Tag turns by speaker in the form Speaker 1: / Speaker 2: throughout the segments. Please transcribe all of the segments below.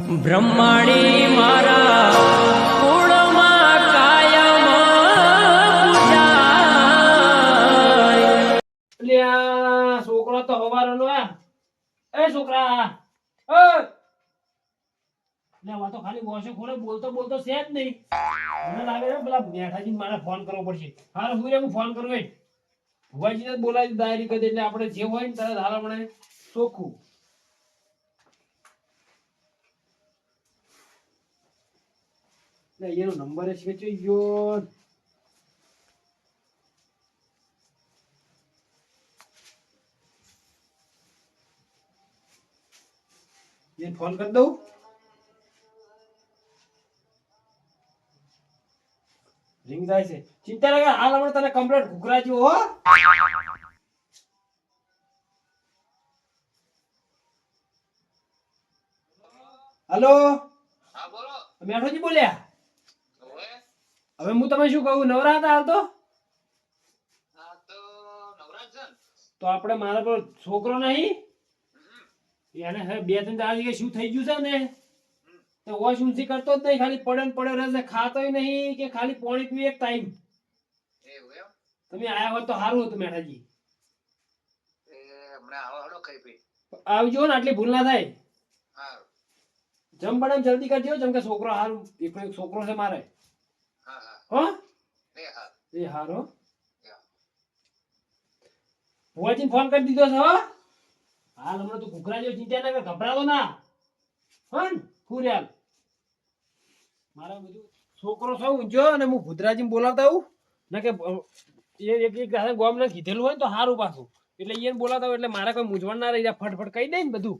Speaker 1: બ્રહ્માણી મારા
Speaker 2: તો છોકરા. ખાલી વોશો ખોલે બોલતો બોલતો છે જ નહીં. મને લાગે છે મારે ફોન કરવો પડશે. હાલ હું હું ફોન કરું ભુવાજીને બોલાવી દાયરી કરી આપણે જે હોય ને તરત હાલ આપણે ચોખ્ખું એનો નંબર જ ખેંચી ગયો. એને ફોન કરી દઉં? રિંગ જાય છે. ચિંતા લાગે કર હાલ હમણાં તને કમ્પ્લેટ ઘૂઘરા જેવો હો. હલો
Speaker 3: હા બોલો.
Speaker 2: મેઠોજી બોલ્યા? હવે હું તમે શું કહું નવરા હતા હાલ તો?
Speaker 3: તો
Speaker 2: આપણે મારા પર છોકરો નહીં? એને હવે બે ત્રણ દાડા જગ્યાએ શું થઈ ગયું છે ને? તો વોશ ઊંચી કરતો જ નહીં ખાલી પડે ને પડે રહેશે ખાતોય નહીં કે ખાલી પાણી પીવે એક ટાઈમ તમે આયા હોત તો સારું હતું મેઠાજી આવજો ને આટલી ભૂલ ના થાય.
Speaker 3: હા
Speaker 2: જમ પડે જલ્દી કરજો જેમ કે છોકરો એકલો એક છોકરો છે મારે.
Speaker 3: હા હા.
Speaker 2: હો?
Speaker 3: એ
Speaker 2: હારો. ફોન કરી દીધો છે હો. હાલ હમણાં તું ઘૂઘરા જેવો ચિંતા ના કર ગભરાતો ના. હો ને ફૂર્યાલ. મારા બધું છોકરો સૌ ઊંચો અને હું ભૂતરાજીને બોલાવતા આવું. ને કે એ એક એક ગોમને કીધેલું હોય ને તો સારું પાછું. એટલે એને બોલાતા હોય એટલે મારે કોઈ મૂંઝવણ ના રહી જાય ફટફટ કહી દે ને બધું.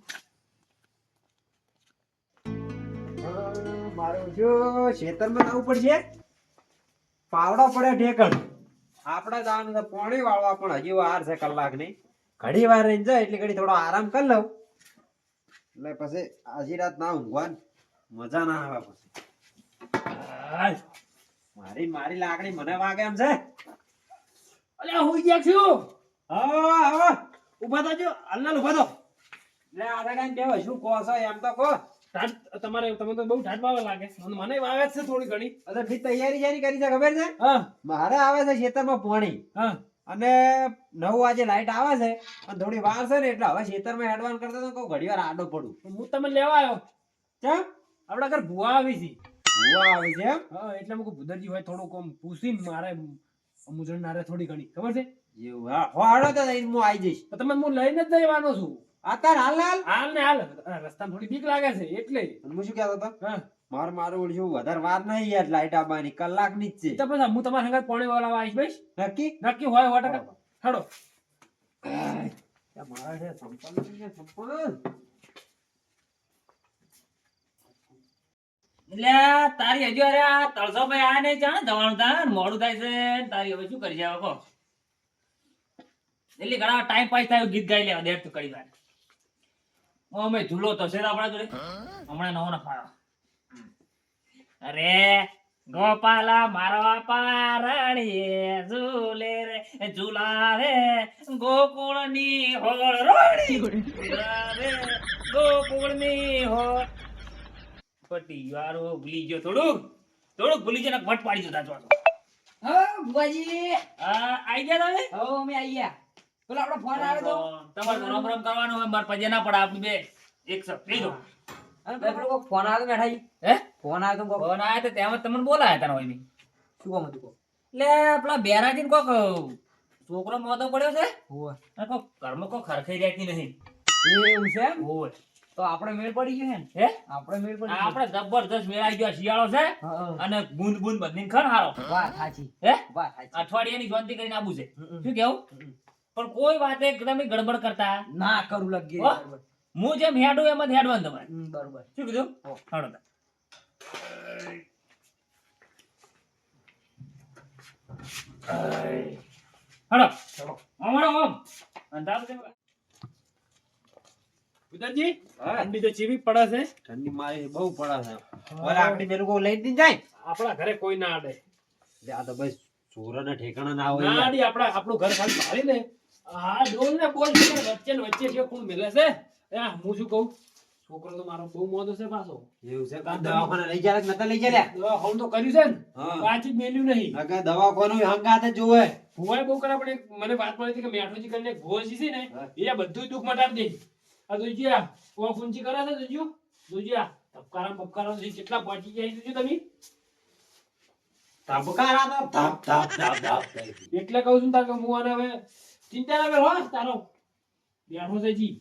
Speaker 4: મારે જો ખેતરમાં આવવું પડશે? પાવડો પડે ઢેકણ. આપણે દાન પોણી વાળવા પણ હજી વાર છે કલાકની ઘડી વાર રહી જાય એટલે ઘડી થોડો આરામ કરી લઉં. એટલે પછી આજી રાત ના ઊંઘવાનું મજા ના આવે પછી. મારી મારી લાગણી મને વાગે એમ છે.
Speaker 2: અલ્યા હું ગયા છું?
Speaker 4: હા હા.
Speaker 2: ઊભા થજો હાલના ઊભા થો
Speaker 4: લે આધા ટાઈમ કેવો શું કહો છો એમ તો કહો.
Speaker 2: તમારે તમે તો બહુ ઠાઠ વાવે લાગે મને વાવે છે થોડી ઘણી.
Speaker 4: અરે બી તૈયારી કરી છે ખબર છે?
Speaker 2: હા.
Speaker 4: મારે આવે છે ખેતરમાં પોણી.
Speaker 2: હા.
Speaker 4: અને નવ વાગે લાઈટ આવે છે અને થોડી વાર છે ને એટલે હવે ખેતરમાં હેડવાન કરતા તો કહું ઘડી વાર આડો પડું.
Speaker 2: હું તમને લેવા આવ્યો.
Speaker 4: કેમ
Speaker 2: આપડા ઘર ભૂવા આવી છે.
Speaker 4: ભૂવા આવી છે
Speaker 2: હા એટલે મુકુ ભુદરજી હોય થોડુંક આમ પૂછીને મારે મુજણ નારે થોડી ઘણી. ખબર છે?
Speaker 4: એવું હા. હો હાડો તો હું આવી જઈશ.
Speaker 2: તો તમે હું લઈને જ જવાનો છું.
Speaker 4: અત્યારે હાલ હાલ.
Speaker 2: હાલ ને હાલ. રસ્તા થોડી બીક લાગે છે એટલે.
Speaker 4: હું શું કહેતો હતો? માર મારું ઓલું શું વધારે વાર નહીં યાર લાઈટ આવવાની કલાકની જ
Speaker 2: તો પછી હું તમારા સંગાત પોણે વાળા આવીશ ભાઈ
Speaker 4: નક્કી?
Speaker 2: નક્કી હોય સો ટકા હાડો
Speaker 4: મારા છે સંપન્ન છે, સંપન્ન.
Speaker 1: એટલે તારી હજુ અરે આ તળસો ભાઈ આ નહીં જાણે જવાનું થાય મોડું થાય છે તારી હવે શું કરી જાવ કહો. એટલે ઘણા ટાઈમ પાસ થાય ગીત ગાઈ લેવા દે તું કરી વાર. અમે ઝૂલો તો છે આપણા જોડે? હમણાં નવો ના ફાળો અરે ગોપાલા મારવા પારણીએ ઝૂલે રે ઝૂલા રે ગોકુળની હોળ રોડી ઝૂલા ગોકુળ ગોકુળની હોળ પટી યારો ભૂલી ગયો. થોડુંક થોડુંક ભૂલી ગયો ને ભટ પાડી જતા છો
Speaker 5: હા ભાઈ
Speaker 1: આ આઈ ગયા તમે?
Speaker 5: હો અમે આઈ ગયા. પેલો આપણો ફોન આવ્યો તો?
Speaker 1: તમારે તો રમ રમ હોય મારે પજે ના પડે આપણે બે એક સબ થઈ દો
Speaker 5: અને પેલો પેલો ફોન આવ્યો તો
Speaker 1: હે?
Speaker 5: ફોન આવ્યો તો કોક.
Speaker 1: ફોન આયા તો તેમાં તમને બોલાયા તા હોય
Speaker 5: શું કામ હતું કોક?
Speaker 1: એટલે પેલા બેરાજી કોક છોકરો મોતો પડ્યો છે.
Speaker 5: હોવે.
Speaker 1: અને કોક ઘરમાં કોક ખરખાઈ રહેતી નથી.
Speaker 5: એવું છે એમ? તો આપણે મેળ પડી ગયો ને?
Speaker 1: હે?
Speaker 5: આપણે મેળ પડી
Speaker 1: આપણે જબરદસ્ત મેળાઈ ગયો શિયાળો છે. અને બુંદ બુંદ બધી ખર હારો.
Speaker 5: વાત સાચી.
Speaker 1: હે?
Speaker 5: વાત સાચી.
Speaker 1: અઠવાડિયાની જોંતી કરીને આબુ છે. શું કેવું? પણ કોઈ વાતે તમે ગડબડ કરતા.
Speaker 5: ના કરું લગી
Speaker 1: હું? જેમ હેડું એમ જ હેડવાનું તમારે.
Speaker 5: બરોબર.
Speaker 1: શું કીધું?
Speaker 5: હો.
Speaker 1: હાડો તાર. હાડો. ઓમ ઓમ અંધારું છે બકા.
Speaker 2: ઠંડી તો ચીવી પડે છે.
Speaker 4: ઠંડી મારી બહુ પડે છે. ઓલા આપણી પેલું કોઈ લઈ જ જાય?
Speaker 2: આપણા ઘરે કોઈ ના આડે.
Speaker 4: આ તો ભાઈ ચોરાના ઠેકાણા ના હોય
Speaker 2: આપણા આપણું ઘર ખાલી મારી ને હા ડોલ ને બોલ વચ્ચે ને વચ્ચે છે કોણ મેલે છે. હું શું કહું? છોકરો તો મારો બહુ મોદો છે પાછો.
Speaker 4: એવું છે? કાં દવાખાને લઈ જાય નતા લઈ જાય
Speaker 2: દવા હોમ તો કર્યું છે ને. પાછી મેલ્યું નહીં.
Speaker 4: નકર દવાખાનું હંગાતે જોવે?
Speaker 2: ભુવાએ બહુ કરે પણ મને વાત મળી હતી કે મેઠોજી કરીને એક છે ને. એ બધું દુઃખ મટાડી દે. આ દુજિયા ઓ ફૂંચી કરે છે દુજિયો દુજિયા તપકારા બપકારા થી કેટલા પહોંચી જાય દુજિયો તમે?
Speaker 4: તપકારા તો ધબ ધબ ધબ ધબ.
Speaker 2: એટલે કહું છું તાર કે હું આને હવે ચિંતા ના કર હો તારો. બેઠો છે જી.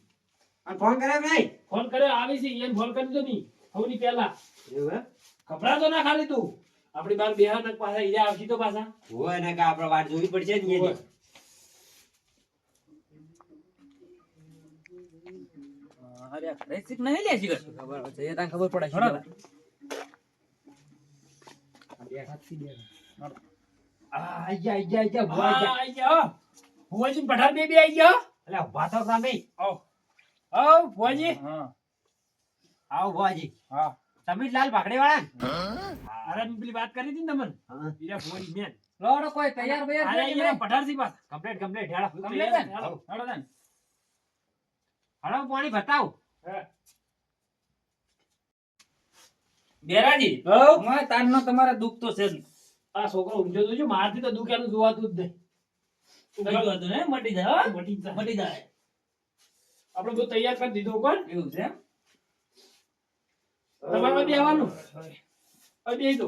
Speaker 4: અને ફોન કરે નહીં?
Speaker 2: ફોન કરે આવી છે એને ફોન કરી દો ની હવની પહેલા.
Speaker 4: એવું કપડા
Speaker 2: તો ના ખાલી તું. આપણી બાર બેહા નક પાછા ઈજા આવશી તો પાછા.
Speaker 4: હોય ને કે આપણે વાત જોવી પડશે ને એની.
Speaker 5: અરે આ નહીં લે શીખર. ખબર હશે, તને ખબર પડે છે.
Speaker 1: હળો.
Speaker 4: આ આઈ જા આઈ જા આઈ જા આઈ જા.
Speaker 2: આઈ જાઓ ભુવાજી પઠાણ બે આવી આઈ એટલે
Speaker 4: અલ્યા ઊભા થો
Speaker 2: આવ આવો ભુવાજી.
Speaker 4: આવો ભુવાજી.
Speaker 2: હા.
Speaker 4: તમે લાલ ભાખડી વાળા
Speaker 2: અરે પેલી વાત કરી હતી ને તમને?
Speaker 4: હા.
Speaker 2: બીજા ભુવાજી મેન.
Speaker 5: લોડો કોઈ તૈયાર બૈયાર
Speaker 2: અરે અહીંયા
Speaker 5: નહીં?
Speaker 2: પઠાણથી પાછા.
Speaker 4: Complete complete. હેડો
Speaker 5: છે?
Speaker 2: હાલો.
Speaker 5: હાલો
Speaker 4: હેડો પાણી ભતાવ
Speaker 2: હા.
Speaker 1: બેરાજી. હું. તારનો તમારે દુઃખ તો છે જ.
Speaker 2: આ છોકરો ઊંઝો તો જો મારથી તો દુઃખ એનું જોવાતું જ નહીં.
Speaker 1: ને મટી જાય
Speaker 2: મટી જાય.
Speaker 1: મટી જાય
Speaker 2: આપણે બધું તૈયાર કરી દીધું કોણ
Speaker 1: એવું છે એમ?
Speaker 2: તમારે બેહવાનું હવે બેહી દો.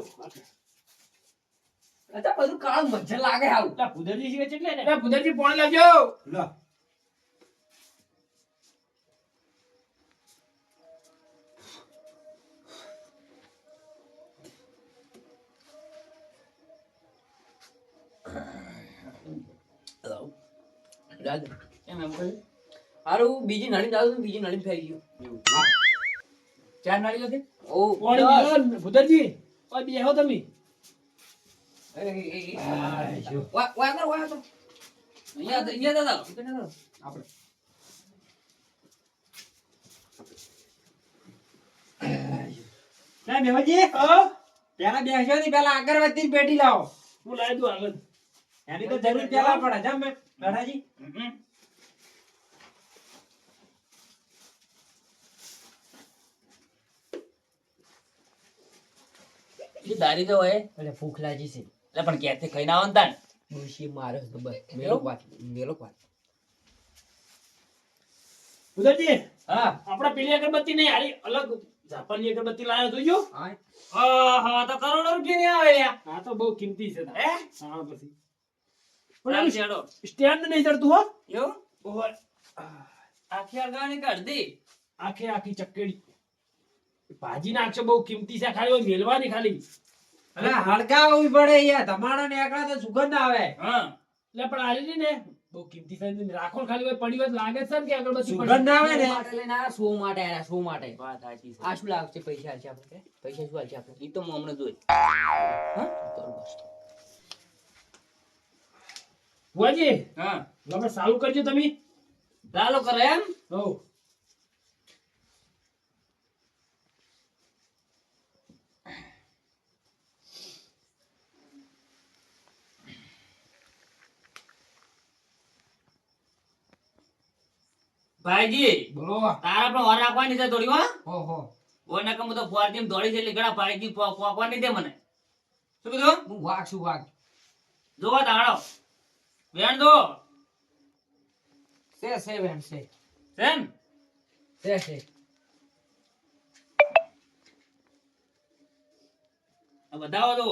Speaker 5: અચ્છા, બધું કાળું મજા લાગે
Speaker 2: આવું. ભુદરજી છે કેટલે ને એટલે ભુદરજી પોણી લાવજો
Speaker 4: લો.
Speaker 5: રાજ.
Speaker 1: એમ એમ કહ્યું?
Speaker 5: હારું, બીજી નળી દાદા બીજી નળી ફેરી ગયું. ચાર નળીઓ છે ઓ
Speaker 2: પોણી
Speaker 5: દસ.
Speaker 2: લાવો, બેહો તમે.
Speaker 5: વા- વા કર, વા કર. અહીંયા અહીંયા દાદા અહીંયા
Speaker 4: ના મેહોજી પેલા બેસજો ની પેલા અગરબત્તી પેટી લાવો.
Speaker 2: હું લાવી દઉં આગળ.
Speaker 4: એની તો જરૂર પેલા પડે જમ મે
Speaker 1: હમ. એ દારી તો હોય.
Speaker 5: એટલે ભૂખ લાગી છે.
Speaker 1: એટલે પણ ક્યાંથી ખાઈને આવો ને તાન
Speaker 5: માર્યો તો બસ મેલો વાત મેલો વાત
Speaker 2: ઉદરજી
Speaker 1: હા.
Speaker 2: આપણા પેલી અગરબત્તી નહીં આરી અલગ જાપાનની અગરબત્તી લાવ્યો જોજો
Speaker 5: હા.
Speaker 1: હા તો કરોડો રૂપિયાની આવે
Speaker 2: આ તો બહુ કિંમતી છે
Speaker 1: હે?
Speaker 2: હા પછી. સ્ટેન્ડ નહીં ચડતું હો.
Speaker 1: એવું?
Speaker 2: ઓહો,
Speaker 1: આખી અગાઉની કાઢ દે.
Speaker 2: આખે આખી ચક્કેડી. ભાજી નાખશો બહુ કિંમતી છે ખાલી મેલવાની ખાલી.
Speaker 4: અલે હળગાવવી પડે યાર. તમારા ને એકલા તો સુગંધ આવે.
Speaker 1: હા.
Speaker 2: એટલે પણ આલી ને બહુ કિંમતી છે રાખો ખાલી પડી હોય લાગે છે ને કે અગરબત્તી
Speaker 4: સુગંધ આવે ને.
Speaker 5: શો માટે લઈને આવ્યા, શો માટે આ શો માટે?
Speaker 1: વાત સાચી છે.
Speaker 5: આ શું લાગશે? પૈસા છે આપણે પૈસા શું આલશે આપણે?
Speaker 1: ઈ તો હું હમણાં જોઈ.
Speaker 5: હા? બરોબર
Speaker 2: ભુવાજી
Speaker 1: હા.
Speaker 2: તમે ચાલુ કરજો તમે.
Speaker 1: ચાલો કરે એમ?
Speaker 2: હો.
Speaker 1: ભાઈજી
Speaker 5: બોલો.
Speaker 1: તારા પણ વાર રાખવાની છે થોડી હો?
Speaker 5: હો હો.
Speaker 1: ઓય નકર હું તો ફુવારથી એમ દોડી છે એટલે ઘણા ભાઈજી પો- પોકવાની દે મને. શું કીધું?
Speaker 5: હું વાગ છું વાઘ.
Speaker 1: જોવા તાળો વેણ દો.
Speaker 5: સે સે બેન છે.
Speaker 1: સેમ
Speaker 5: સે સે
Speaker 1: આ બધાઓ દો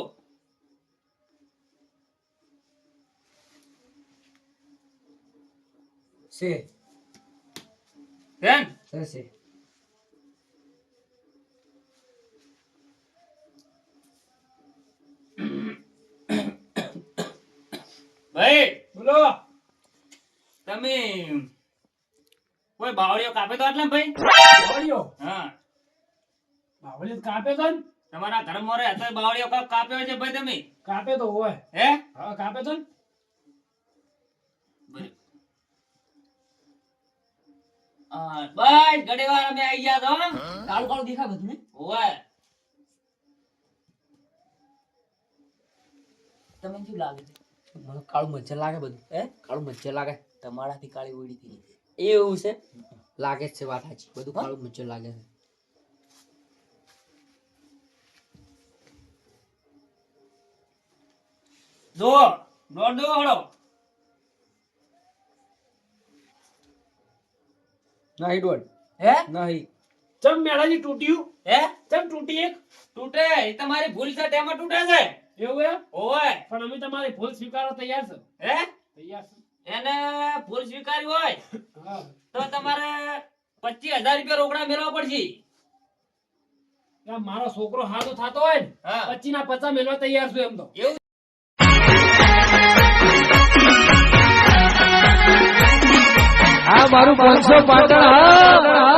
Speaker 5: છે.
Speaker 1: સે
Speaker 5: છે છે
Speaker 1: ભાઈ
Speaker 2: બોલો
Speaker 1: તમે કોઈ બાવળીઓ કાપે તો આટલા ભાઈ?
Speaker 2: બાવળીઓ?
Speaker 1: હા.
Speaker 2: બાવળી કાપે તો
Speaker 1: તમારા ઘરમાં મોરે અત્યારે બાવળીઓ કાપ છે ભાઈ તમે?
Speaker 2: કાપે તો હોય.
Speaker 1: હે?
Speaker 2: હા કાપે તો
Speaker 1: બસ અમે આવી ગયા તો
Speaker 5: કાળું કાળું દેખાય બધું
Speaker 1: ઓય
Speaker 5: તમને શું લાગે? મને કાળું મચ્છર લાગે બધું. હે? કાળું મચ્છર લાગે.
Speaker 1: તમારાથી કાળી ઉડી હતી
Speaker 5: એવું છે? લાગે છે વાત સાચી. બધું કાળું મચ્છર લાગે છે.
Speaker 1: હે?
Speaker 2: નહીં. ચમ મેળાની તૂટ્યું?
Speaker 1: હે?
Speaker 2: ચમ તૂટી એક?
Speaker 1: તૂટે. તમારી ભૂલ છે તેમાં તૂટે છે.
Speaker 2: એવું એમ?
Speaker 1: ઓય
Speaker 2: પણ અમે તમારી ભૂલ સ્વીકારવા તૈયાર છો.
Speaker 1: હે?
Speaker 2: તૈયાર છો.
Speaker 1: એને ભૂલ સ્વીકારી હોય તો તમારે પચીસ હજાર રૂપિયા રોકડા મેળવવા પડશે.
Speaker 2: મારો છોકરો હાથો થતો હોય ને
Speaker 1: હા.
Speaker 2: પચી ના પચા મેળવા તૈયાર છું એમ તો.
Speaker 1: એવું?
Speaker 2: આ મારું પાંચસો પાટણ હા.